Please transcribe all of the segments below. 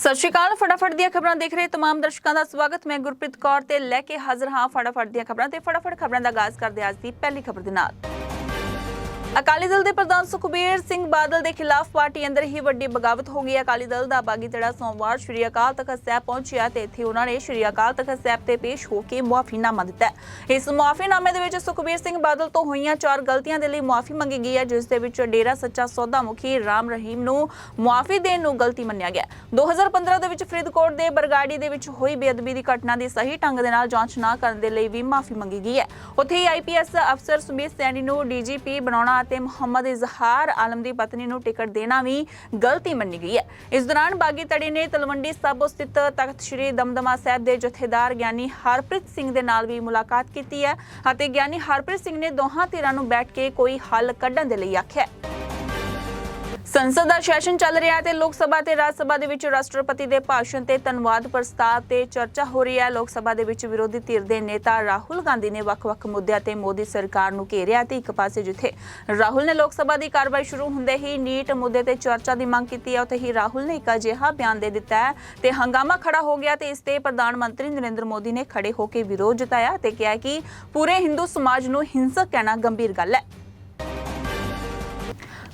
ਸਤਿ ਸ਼੍ਰੀ ਅਕਾਲ, ਫਟਾਫਟ ਦੀਆਂ ਖਬਰਾਂ ਦੇਖ ਰਹੇ ਤਮਾਮ ਦਰਸ਼ਕਾਂ ਦਾ ਸਵਾਗਤ। ਮੈਂ ਗੁਰਪ੍ਰੀਤ ਕੌਰ ਤੇ ਲੈ ਕੇ ਹਾਜ਼ਰ ਹਾਂ ਫਟਾਫਟ ਦੀਆਂ ਖਬਰਾਂ ਤੇ ਫਟਾਫਟ ਖਬਰਾਂ ਦਾ ਆਗਾਜ਼ ਕਰਦੇ ਅੱਜ ਦੀ ਪਹਿਲੀ ਖਬਰ ਦੇ ਨਾਲ। ਅਕਾਲੀ ਦਲ ਦੇ ਪ੍ਰਧਾਨ ਸੁਖਬੀਰ ਸਿੰਘ ਬਾਦਲ ਦੇ ਖਿਲਾਫ ਪਾਰਟੀ ਅੰਦਰ ਹੀ ਵੱਡੀ ਬਗਾਵਤ ਹੋ ਗਈ। ਅਕਾਲੀ ਦਲ ਦਾ ਬਾਗੀ ਧੜਾ ਸੋਮਵਾਰ ਸ਼੍ਰੀ ਅਕਾਲ ਤਖਤ ਸਾਹਿਬ ਪਹੁੰਚਿਆ ਤੇ ਇੱਥੇ ਉਹਨਾਂ ਨੇ ਸ਼੍ਰੀ ਅਕਾਲ ਤਖਤ ਸਾਹਿਬ ਤੇ ਪੇਸ਼ ਹੋ ਕੇ ਮੁਆਫੀਨਾਮਾ ਦਿੱਤਾ ਇਸ ਮੁਆਫੀਨਾਮੇ ਦੇ ਵਿੱਚ ਸੁਖਬੀਰ ਸਿੰਘ ਬਾਦਲ ਤੋਂ ਹੋਈਆਂ ਚਾਰ ਗਲਤੀਆਂ ਦੇ ਲਈ ਮੁਆਫੀ ਮੰਗੀ ਗਈ ਹੈ, ਜਿਸ ਦੇ ਵਿੱਚ ਡੇਰਾ ਸੱਚਾ ਸੌਦਾ ਮੁਖੀ ਰਾਮ ਰਹੀਮ ਨੂੰ ਮੁਆਫੀ ਦੇਣ ਨੂੰ ਗਲਤੀ ਮੰਨਿਆ ਗਿਆ 2015 ਦੇ ਵਿੱਚ ਫਰੀਦਕੋਟ ਦੇ ਬਰਗਾੜੀ ਦੇ ਵਿੱਚ ਹੋਈ ਬੇਅਦਬੀ ਦੀ ਘਟਨਾ ਦੀ ਸਹੀ ਢੰਗ ਦੇ ਨਾਲ ਜਾਂਚ ਨਾ ਕਰਨ ਦੇ ਲਈ ਵੀ ਮਾਫੀ ਮੰਗੀ ਗਈ ਹੈ। ਉੱਥੇ ਹੀ ਆਈਪੀਐਸ ਅਫਸਰ ਸੁਮੀਤ ਸੈਣੀ ਨੂੰ ਡੀਜੀਪੀ ਬਣਾਉਣਾ ਅਤੇ ਮੁਹੰਮਦ ਇਜ਼ਹਾਰ ਆਲਮ ਦੀ ਪਤਨੀ ਨੂੰ ਟਿਕਟ ਦੇਣਾ ਵੀ ਗਲਤੀ ਮੰਨੀ ਗਈ ਹੈ। ਇਸ ਦੌਰਾਨ ਬਾਗੀ ਤੜੀ ਨੇ ਤਲਵੰਡੀ ਸਾਬੋ ਸਥਿਤ ਤਖਤ ਸ੍ਰੀ ਦਮਦਮਾ ਸਾਹਿਬ ਦੇ ਜਥੇਦਾਰ ਗਿਆਨੀ ਹਰਪ੍ਰੀਤ ਸਿੰਘ ਦੇ ਨਾਲ ਵੀ ਮੁਲਾਕਾਤ ਕੀਤੀ ਹੈ ਅਤੇ ਗਿਆਨੀ ਹਰਪ੍ਰੀਤ ਸਿੰਘ ਨੇ ਦੋਹਾਂ ਧਿਰਾਂ ਨੂੰ ਬੈਠ ਕੇ ਕੋਈ ਹੱਲ ਕੱਢਣ ਦੇ ਲਈ ਆਖਿਆ ਸੰਸਦ ਦਾ ਸੈਸ਼ਨ ਚੱਲ ਰਿਹਾ ਹੈ ਤੇ ਲੋਕ ਸਭਾ ਤੇ ਰਾਜ ਸਭਾ ਦੇ ਵਿੱਚ ਰਾਸ਼ਟਰਪਤੀ ਦੇ ਭਾਸ਼ਣ ਤੇ ਧੰਨਵਾਦ ਪ੍ਰਸਤਾਵ ਤੇ ਚਰਚਾ ਹੋ ਰਹੀ ਹੈ। ਲੋਕ ਸਭਾ ਦੇ ਵਿੱਚ ਵਿਰੋਧੀ ਧਿਰ ਦੇ ਨੇਤਾ ਰਾਹੁਲ ਗਾਂਧੀ ਨੇ ਵੱਖ-ਵੱਖ ਮੁੱਦਿਆਂ ਤੇ ਮੋਦੀ ਸਰਕਾਰ ਨੂੰ ਘੇਰਿਆ ਤੇ ਇੱਕ ਪਾਸੇ ਜਿੱਥੇ ਰਾਹੁਲ ਨੇ ਲੋਕ ਸਭਾ ਦੀ ਕਾਰਵਾਈ ਸ਼ੁਰੂ ਹੁੰਦੇ ਹੀ ਨੀਟ ਮੁੱਦੇ ਤੇ ਚਰਚਾ ਦੀ ਮੰਗ ਕੀਤੀ ਹੈ, ਉੱਥੇ ਹੀ ਰਾਹੁਲ ਨੇ ਇੱਕ ਅਜਿਹਾ ਬਿਆਨ ਦੇ ਦਿੱਤਾ ਹੈ ਤੇ ਹੰਗਾਮਾ ਖੜਾ ਹੋ ਗਿਆ ਤੇ ਇਸ ਤੇ ਪ੍ਰਧਾਨ ਮੰਤਰੀ ਨਰਿੰਦਰ ਮੋਦੀ ਨੇ ਖੜੇ ਹੋ ਕੇ ਵਿਰੋਧ ਜਤਾਇਆ ਤੇ ਕਿਹਾ ਕਿ ਪੂਰੇ ਹਿੰਦੂ ਸਮਾਜ ਨੂੰ ਹਿੰਸਕ ਕਹਿਣਾ ਗੰਭੀਰ ਗੱਲ ਹੈ।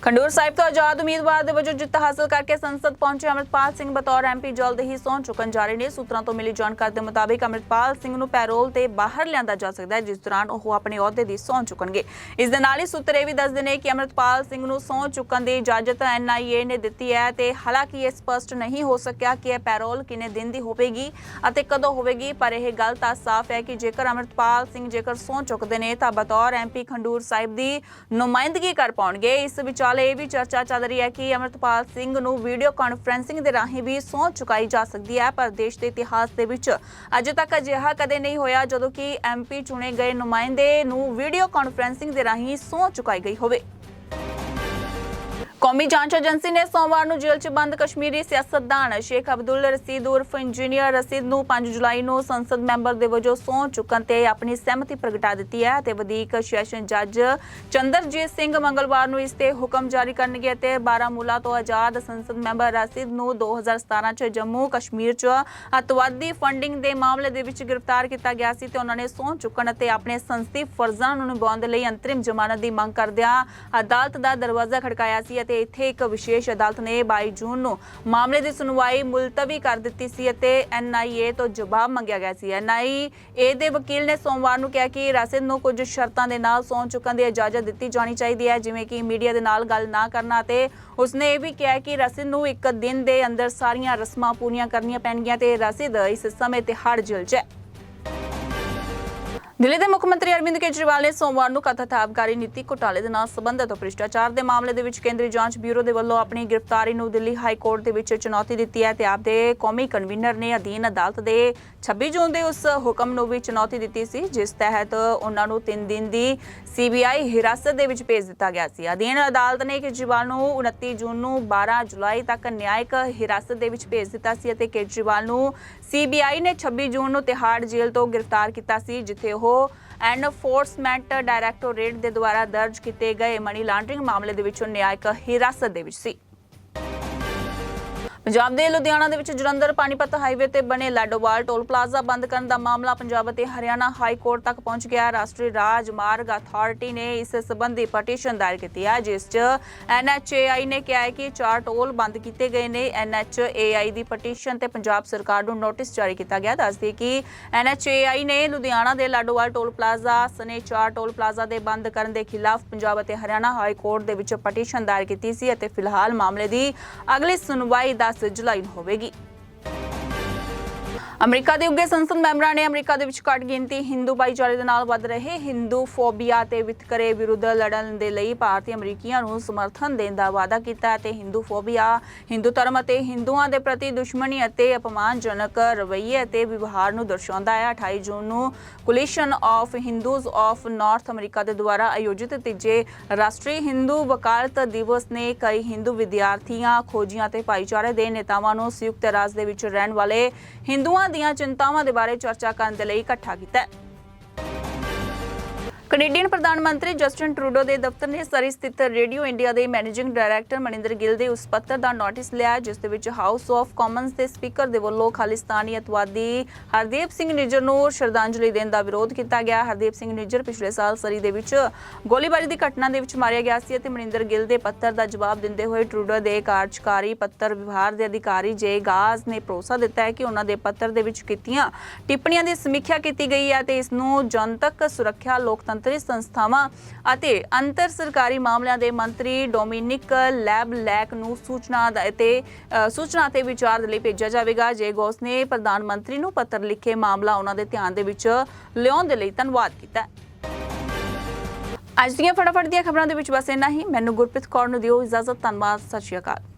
ਖੰਡੂਰ ਸਾਹਿਬ ਤੋਂ ਆਜ਼ਾਦ ਉਮੀਦਵਾਰ ਦੇ ਵਜੋਂ ਜਿੱਤ ਹਾਸਲ ਕਰਕੇ ਸੰਸਦ ਪਹੁੰਚੇ ਅਮਰਪਾਲ ਸਿੰਘ ਬਤੌਰ ਐਮਪੀ ਜਲਦ ਹੀ ਸਹੁੰ ਚੁੱਕਣ ਜਾ ਰਹੇ ਨੇ ਸੂਤਰਾਂ ਤੋਂ ਮਿਲੀ ਜਾਣਕਾਰੀ ਦੇ ਮੁਤਾਬਿਕ ਅਮਰਪਾਲ ਸਿੰਘ ਨੂੰ ਪੈਰੋਲ ਤੇ ਬਾਹਰ ਲਿਆਂਦਾ ਜਾ ਸਕਦਾ ਹੈ ਜਿਸ ਦੌਰਾਨ ਉਹ ਆਪਣੇ ਅਹੁਦੇ ਦੀ ਸਹੁੰ ਚੁੱਕਣਗੇ ਇਸ ਦੇ ਨਾਲ ਹੀ ਸੂਤਰ ਇਹ ਵੀ ਦੱਸਦੇ ਨੇ ਕਿ ਅਮਰਪਾਲ ਸਿੰਘ ਨੂੰ ਸਹੁੰ ਚੁੱਕਣ ਦੀ ਇਜਾਜ਼ਤ ਐਨਆਈਏ ਨੇ ਦਿੱਤੀ ਹੈ ਤੇ ਹਾਲਾਂਕਿ ਇਹ ਸਪਸ਼ਟ ਨਹੀਂ ਹੋ ਸਕਿਆ ਕਿ ਇਹ ਪੈਰੋਲ ਕਿੰਨੇ ਦਿਨ ਦੀ ਹੋਵੇਗੀ ਅਤੇ ਕਦੋਂ ਹੋਵੇਗੀ ਪਰ ਇਹ ਗੱਲ ਤਾਂ ਸਾਫ਼ ਹੈ ਕਿ ਜੇਕਰ ਅਮਰਪਾਲ ਸਿੰਘ ਜੇਕਰ ਸਹੁੰ ਚੁੱਕਦੇ ਨੇ ਤਾਂ ਬਤੌਰ ਐਮਪੀ ਖੰਡੂਰ ਸਾਹਿਬ ਦੀ ਨੁਮਾਇੰਦਗੀ ਕਰ ਪਾਉਣਗੇ ਇਸ ਵਿਚਾਰ ਵਿਚਾਲੇ ਇਹ ਵੀ ਚਰਚਾ ਚੱਲ ਰਹੀ ਹੈ ਕਿ ਅਮਰਪਾਲ ਸਿੰਘ ਨੂੰ ਵੀਡੀਓ ਕਾਨਫਰੈਂਸਿੰਗ ਦੇ ਰਾਹੀਂ ਵੀ ਸਹੁੰ ਚੁਕਾਈ ਜਾ ਸਕਦੀ ਹੈ, ਪਰ ਦੇਸ਼ ਦੇ ਇਤਿਹਾਸ ਦੇ ਵਿੱਚ ਅਜੇ ਤੱਕ ਅਜਿਹਾ ਕਦੇ ਨਹੀਂ ਹੋਇਆ ਜਦੋਂ ਕਿ ਐਮਪੀ ਚੁਣੇ ਗਏ ਨੁਮਾਇੰਦੇ ਨੂੰ ਵੀਡੀਓ ਕਾਨਫਰੈਂਸਿੰਗ ਦੇ ਰਾਹੀਂ ਸਹੁੰ ਚੁਕਾਈ ਗਈ ਹੋਵੇ। ਕੌਮੀ ਜਾਂਚ ਏਜੰਸੀ ਨੇ ਸੋਮਵਾਰ ਨੂੰ ਜੇਲ੍ਹ 'ਚ ਬੰਦ ਕਸ਼ਮੀਰੀ ਸਿਆਸਤਦਾਨ। ਸ਼ੇਖ ਅਬਦੁੱਲ ਰਸੀਦ ਉਰਫ ਇੰਜੀਨੀਅਰ ਰਸੀਦ ਨੂੰ 5 ਜੁਲਾਈ ਨੂੰ ਸੰਸਦ ਮੈਂਬਰ ਦੇ ਵਜੋਂ ਸਹੁੰ ਚੁੱਕਣ ਤੇ ਆਪਣੀ ਸਹਿਮਤੀ ਪ੍ਰਗਟਾ ਦਿੱਤੀ ਹੈ ਤੇ ਵਧੀਕ ਸੈਸ਼ਨ ਜੱਜ ਚੰਦਰਜੀਤ ਸਿੰਘ ਮੰਗਲਵਾਰ ਨੂੰ ਇਸ ਤੇ ਹੁਕਮ ਜਾਰੀ ਕਰਨਗੇ ਤੇ ਬਾਰਾਮੂਲਾ ਤੋਂ ਆਜ਼ਾਦ ਸੰਸਦ ਮੈਂਬਰ ਰਸੀਦ ਨੂੰ 2017 'ਚ ਜੰਮੂ ਕਸ਼ਮੀਰ 'ਚ ਅਤਵਾਦੀ ਫੰਡਿੰਗ ਦੇ ਮਾਮਲੇ ਦੇ ਵਿੱਚ ਗ੍ਰਿਫਤਾਰ ਕੀਤਾ ਗਿਆ ਸੀ ਤੇ ਉਹਨਾਂ ਨੇ ਸਹੁੰ ਚੁੱਕਣ ਅਤੇ ਆਪਣੇ ਸੰਸਦੀ ਫਰਜ਼ਾਂ ਨੂੰ ਨਿਭਾਉਣ ਦੇ ਲਈ ਅੰਤਰਿਮ ਜ਼ਮਾਨਤ ਦੀ ਮੰਗ ਕਰਦਿਆਂ ਅਦਾਲਤ ਦਾ ਦਰਵਾਜ਼ਾ ਖੜਕਾਇਆ ਸੀ ਅਤੇ ਇੱਥੇ ਇੱਕ ਵਿਸ਼ੇਸ਼ ਅਦਾਲਤ ਨੇ 22 ਜੂਨ ਨੂੰ ਮਾਮਲੇ ਦੀ ਸੁਣਵਾਈ ਮੁਲਤਵੀ ਕਰ ਦਿੱਤੀ ਸੀ ਅਤੇ ਐਨਆਈਏ ਤੋਂ ਜਵਾਬ ਮੰਗਿਆ ਗਿਆ ਸੀ। ਐਨਆਈਏ ਦੇ ਵਕੀਲ ਨੇ ਸੋਮਵਾਰ ਨੂੰ ਕਿਹਾ ਕਿ ਰਾਸਿਦ ਨੂੰ ਕੁਝ ਸ਼ਰਤਾਂ ਦੇ ਨਾਲ ਸੌਂ ਚੁੱਕਣ ਦੀ ਇਜਾਜ਼ਤ ਦਿੱਤੀ ਜਾਣੀ ਚਾਹੀਦੀ ਹੈ, ਜਿਵੇਂ ਕਿ ਮੀਡੀਆ ਦੇ ਨਾਲ ਗੱਲ ਨਾ ਕਰਨਾ ਤੇ ਉਸਨੇ ਇਹ ਵੀ ਕਿਹਾ ਕਿ ਰਸਿਦ ਨੂੰ ਇੱਕ ਦਿਨ ਦੇ ਅੰਦਰ ਸਾਰੀਆਂ ਰਸਮਾਂ ਪੂਰੀਆਂ ਕਰਨੀਆਂ ਪੈਣਗੀਆਂ ਤੇ ਰਸਿਦ ਇਸ ਸਮੇਂ ਤਿਹਾੜ ਜੇਲ੍ਹ 'ਚ ਹੈ ਦਿੱਲੀ ਦੇ ਮੁੱਖ ਮੰਤਰੀ ਅਰਵਿੰਦ ਕੇਜਰੀਵਾਲ ਨੇ ਸੋਮਵਾਰ ਨੂੰ ਕਥਿਤ ਆਬਕਾਰੀ ਨੀਤੀ ਘੁਟਾਲੇ ਦੇ ਨਾਲ ਸੰਬੰਧਿਤ ਭ੍ਰਿਸ਼ਟਾਚਾਰ ਦੇ ਮਾਮਲੇ ਦੇ ਵਿੱਚ ਕੇਂਦਰੀ ਜਾਂਚ ਬਿਊਰੋ ਦੇ ਵੱਲੋਂ ਆਪਣੀ ਗ੍ਰਿਫਤਾਰੀ ਨੂੰ ਦਿੱਲੀ ਹਾਈ ਕੋਰਟ ਦੇ ਵਿੱਚ ਚੁਣੌਤੀ ਦਿੱਤੀ ਹੈ ਤੇ ਆਪਦੇ ਕੌਮੀ ਕਨਵੀਨਰ ਨੇ ਅਧੀਨ ਅਦਾਲਤ ਦੇ 26 ਜੂਨ ਦੇ ਉਸ ਹੁਕਮ ਨੂੰ ਵੀ ਚੁਣੌਤੀ ਦਿੱਤੀ ਸੀ, ਜਿਸ ਤਹਿਤ ਉਹਨਾਂ ਨੂੰ 3 ਦਿਨ ਦੀ ਸੀਬੀਆਈ ਹਿਰਾਸਤ ਦੇ ਵਿੱਚ ਭੇਜ ਦਿੱਤਾ ਗਿਆ ਸੀ। ਅਧੀਨ ਅਦਾਲਤ ਨੇ ਕੇਜਰੀਵਾਲ ਨੂੰ 29 ਜੂਨ ਨੂੰ 12 ਜੁਲਾਈ ਤੱਕ ਨਿਆਇਕ ਹਿਰਾਸਤ ਦੇ ਵਿੱਚ ਭੇਜ ਦਿੱਤਾ ਸੀ ਅਤੇ ਕੇਜਰੀਵਾਲ ਨੂੰ ਸੀਬੀਆਈ ਨੇ 26 ਜੂਨ ਨੂੰ ਤਿਹਾੜ ਜੇਲ੍ਹ ਤੋਂ ਗ੍ਰਿਫਤਾਰ ਕੀਤਾ ਸੀ, ਜਿੱਥੇ ਉਹ ਐਨਫੋਰਸਮੈਂਟ ਡਾਇਰੈਕਟੋਰੇਟ ਦੇ ਦੁਆਰਾ ਦਰਜ ਕੀਤੇ ਗਏ ਮਨੀ ਲਾਂਡਰਿੰਗ ਮਾਮਲੇ ਦੇ ਵਿੱਚੋਂ ਨਿਆਇਕ ਹਿਰਾਸਤ ਦੇ ਵਿੱਚ ਸੀ। ਪੰਜਾਬ ਦੇ ਲੁਧਿਆਣਾ ਦੇ ਵਿੱਚ ਜਲੰਧਰ, ਪਾਣੀਪਤ ਹਾਈਵੇ ਤੇ ਬਣੇ ਲਾਡੋਵਾਲ ਟੋਲ ਪਲਾਜ਼ਾ ਬੰਦ ਕਰਨ ਦਾ ਮਾਮਲਾ ਪੰਜਾਬ ਅਤੇ ਹਰਿਆਣਾ ਹਾਈ ਕੋਰਟ ਤੱਕ ਪਹੁੰਚ ਗਿਆ। ਰਾਸ਼ਟਰੀ ਰਾਜਮਾਰਗ ਅਥਾਰਟੀ ਨੇ ਇਸ ਸਬੰਧੀ ਪਟੀਸ਼ਨ ਦਾਇਰ ਕੀਤੀ ਹੈ, ਜਿਸ 'ਚ ਐਨਐਚਏਆਈ ਨੇ ਕਿਹਾ ਹੈ ਕਿ ਚਾਰ ਟੋਲ ਬੰਦ ਕੀਤੇ ਗਏ ਨੇ। ਐਨਐਚਏਆਈ ਦੀ ਪਟੀਸ਼ਨ ਤੇ ਪੰਜਾਬ ਸਰਕਾਰ ਨੂੰ ਨੋਟਿਸ ਜਾਰੀ ਕੀਤਾ ਗਿਆ। ਦੱਸਦੀ ਕਿ ਐਨਐਚਏਆਈ ਨੇ ਲੁਧਿਆਣਾ ਦੇ ਲਾਡੋਵਾਲ ਟੋਲ ਪਲਾਜ਼ਾ, ਸਨੇ ਚਾਰ ਟੋਲ ਪਲਾਜ਼ਾ ਦੇ ਬੰਦ ਕਰਨ ਦੇ ਖਿਲਾਫ ਪੰਜਾਬ ਅਤੇ ਹਰਿਆਣਾ ਹਾਈ ਕੋਰਟ ਦੇ ਵਿੱਚ ਪਟੀਸ਼ਨ ਦਾਇਰ ਕੀਤੀ ਸੀ ਅਤੇ ਫਿਲਹਾਲ ਮਾਮਲੇ ਦੀ ਅਗਲੀ ਸੁਣਵਾਈ 10 ਜੁਲਾਈ ਨੂੰ ਹੋਵੇਗੀ। ਅਮਰੀਕਾ ਦੇ ਉੱਗੇ ਸੰਸਦ ਮੈਂਬਰਾਂ ਨੇ ਅਮਰੀਕਾ ਦੇ ਵਿੱਚ ਘੱਟ ਗਿਣਤੀ ਹਿੰਦੂ ਭਾਈਚਾਰੇ ਦੇ ਨਾਲ ਵੱਧ ਰਹੇ ਹਿੰਦੂ ਫੋਬੀਆ ਤੇ ਵਿਤਕਰੇ ਵਿਰੁੱਧ ਲੜਨ ਦੇ ਲਈ ਭਾਰਤੀ ਅਮਰੀਕੀਆਂ ਨੂੰ ਸਮਰਥਨ ਦੇਣ ਦਾ ਵਾਅਦਾ ਕੀਤਾ ਹੈ ਤੇ ਹਿੰਦੂ ਫੋਬੀਆ, ਹਿੰਦੂ ਧਰਮ ਅਤੇ ਹਿੰਦੂਆਂ ਦੇ ਪ੍ਰਤੀ ਦੁਸ਼ਮਣੀ ਅਤੇ ਅਪਮਾਨਜਨਕ ਰਵੱਈਏ ਅਤੇ ਵਿਵਹਾਰ ਨੂੰ ਦਰਸਾਉਂਦਾ ਹੈ। 28 ਜੂਨ ਨੂੰ Coalition of Hindus of North America ਦੇ ਦੁਆਰਾ ਆਯੋਜਿਤ ਤੀਜੇ ਰਾਸ਼ਟਰੀ ਹਿੰਦੂ ਵਕਾਲਤ ਦਿਵਸ ਨੇ ਕਈ ਹਿੰਦੂ ਵਿਦਿਆਰਥੀਆਂ, ਖੋਜੀਆਂ ਤੇ ਭਾਈਚਾਰੇ ਦੇ ਨੇਤਾਵਾਂ ਨੂੰ ਸੰਯੁਕਤ ਰਾਜ ਦੇ ਵਿੱਚ ਰਹਿਣ ਵਾਲੇ ਹਿੰਦੂਆਂ ਦੀਆਂ ਚਿੰਤਾਵਾਂ ਦੇ ਬਾਰੇ ਚਰਚਾ ਕਰਨ ਦੇ ਲਈ ਇਕੱਠਾ ਕੀਤਾ ਹੈ। ਕੈਨੇਡੀਅਨ ਪ੍ਰਧਾਨ ਮੰਤਰੀ ਜਸਟਿਨ ਟਰੂਡੋ ਦੇ ਦਫ਼ਤਰ ਨੇ ਸਰੀ ਸਥਿਤ ਰੇਡੀਓ ਇੰਡੀਆ ਦੇ ਮੈਨੇਜਿੰਗ ਡਾਇਰੈਕਟਰ ਮਨਿੰਦਰ ਗਿੱਲ ਦੇ ਉਸ ਪੱਤਰ ਦਾ ਨੋਟਿਸ ਲਿਆ, ਜਿਸ ਦੇ ਵਿੱਚ ਹਾਊਸ ਆਫ ਕਾਮਨਸ ਦੇ ਸਪੀਕਰ ਦੇ ਵੱਲੋਂ ਖਾਲਿਸਤਾਨੀ ਅਤਵਾਦੀ ਹਰਦੀਪ ਸਿੰਘ ਨਿੱਜਰ ਨੂੰ ਸ਼ਰਧਾਂਜਲੀ ਦੇਣ ਦਾ ਵਿਰੋਧ ਕੀਤਾ ਗਿਆ। ਹਰਦੀਪ ਸਿੰਘ ਨਿੱਜਰ ਪਿਛਲੇ ਸਾਲ ਸਰੀ ਦੇ ਵਿੱਚ ਗੋਲੀਬਾਰੀ ਦੀ ਘਟਨਾ ਦੇ ਵਿੱਚ ਮਾਰਿਆ ਗਿਆ ਸੀ ਅਤੇ ਮਨਿੰਦਰ ਗਿੱਲ ਦੇ ਪੱਤਰ ਦਾ ਜਵਾਬ ਦਿੰਦੇ ਹੋਏ ਟਰੂਡੋ ਦੇ ਕਾਰਜਕਾਰੀ ਪੱਤਰ ਵਿਭਾਗ ਦੇ ਅਧਿਕਾਰੀ ਜੇ ਗਾਜ਼ ਨੇ ਭਰੋਸਾ ਦਿੱਤਾ ਹੈ ਕਿ ਉਹਨਾਂ ਦੇ ਪੱਤਰ ਦੇ ਵਿੱਚ ਕੀਤੀਆਂ ਟਿੱਪਣੀਆਂ ਦੀ ਸਮੀਖਿਆ ਕੀਤੀ ਗਈ ਹੈ ਤੇ ਇਸ ਨੂੰ ਜਨਤਕ ਸੁਰੱਖਿਆ ਲੋਕਤੰਤਰ ਸੰਸਥਾਵਾਂ ਅਤੇ ਅੰਤਰ ਸਰਕਾਰੀ ਮਾਮਲਿਆਂ ਦੇ ਮੰਤਰੀ ਡੋਮਿਨਿਕ ਲੈਬ ਲੈਕ ਨੂੰ ਸੂਚਨਾ ਦਾ- ਸੂਚਨਾ ਤੇ ਵਿਚਾਰ ਦੇ ਲਈ ਭੇਜਿਆ ਜਾਵੇਗਾ। ਜੇ ਗੋਸ ਨੇ ਪ੍ਰਧਾਨ ਮੰਤਰੀ ਨੂੰ ਪੱਤਰ ਲਿਖੇ ਮਾਮਲਾ ਉਹਨਾਂ ਦੇ ਧਿਆਨ ਦੇ ਵਿੱਚ ਲਿਆਉਣ ਦੇ ਲਈ ਧੰਨਵਾਦ ਕੀਤਾ। ਅੱਜ ਦੀਆਂ ਫਟਾਫਟ ਦੀਆਂ ਖਬਰਾਂ ਦੇ ਵਿੱਚ ਬਸ ਇੰਨਾ ਹੀ। ਮੈਨੂੰ ਗੁਰਪ੍ਰੀਤ ਕੌਰ ਨੂੰ ਦਿਓ ਇਜਾਜ਼ਤ। ਧੰਨਵਾਦ। ਸਤਿ ਸ਼੍ਰੀ ਅਕਾਲ।